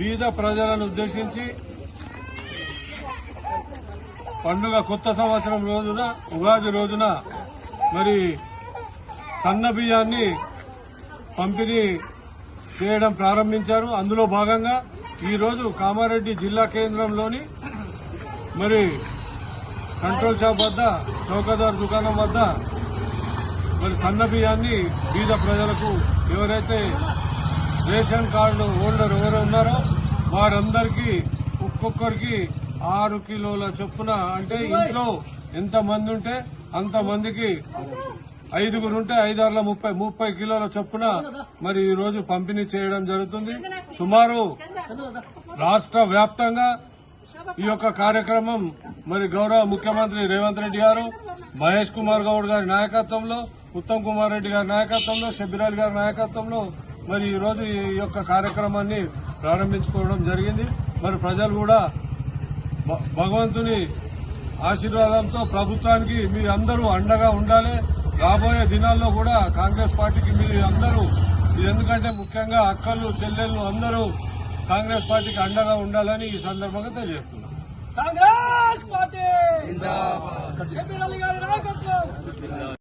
బీద ప్రజలను ఉద్దేశించి పండుగ కొత్త సంవత్సరం రోజున ఉగాది రోజున మరి సన్న బియ్యాన్ని పంపిణీ చేయడం ప్రారంభించారు. అందులో భాగంగా ఈరోజు కామారెడ్డి జిల్లా కేంద్రంలోని మరి కంట్రోల్ షాప్ వద్ద చౌకదార్ దుకాణం వద్ద మరి సన్న బియ్యాన్ని బీద ప్రజలకు ఎవరైతే రేషన్ కార్డు హోల్డర్ ఎవరు ఉన్నారో వారందరికీ ఒక్కొక్కరికి ఆరు కిలోల చొప్పున అంటే ఇంట్లో ఎంత మంది ఉంటే అంతమందికి ఐదుగురు ఉంటే ఐదారుల ముప్పై ముప్పై కిలోల చొప్పున మరి ఈ రోజు పంపిణీ చేయడం జరుగుతుంది. సుమారు రాష్ట్ర వ్యాప్తంగా ఈ యొక్క కార్యక్రమం మరి గౌరవ ముఖ్యమంత్రి రేవంత్ రెడ్డి గారు మహేష్ కుమార్ గౌడ్ గారి నాయకత్వంలో ఉత్తమ్ కుమార్ రెడ్డి గారి నాయకత్వంలో షబ్బిరాల్ గారి నాయకత్వంలో మరి ఈ రోజు ఈ యొక్క కార్యక్రమాన్ని ప్రారంభించుకోవడం జరిగింది. మరి ప్రజలు కూడా భగవంతుని ఆశీర్వాదంతో ప్రభుత్వానికి మీరు అందరూ అండగా ఉండాలి. రాబోయే దినాల్లో కూడా కాంగ్రెస్ పార్టీకి మీరు అందరూ ఎందుకంటే ముఖ్యంగా అక్కలు చెల్లెళ్ళు అందరూ కాంగ్రెస్ పార్టీకి అండగా ఉండాలని ఈ సందర్భంగా తెలియజేస్తున్నాం. కాంగ్రెస్ పార్టీ!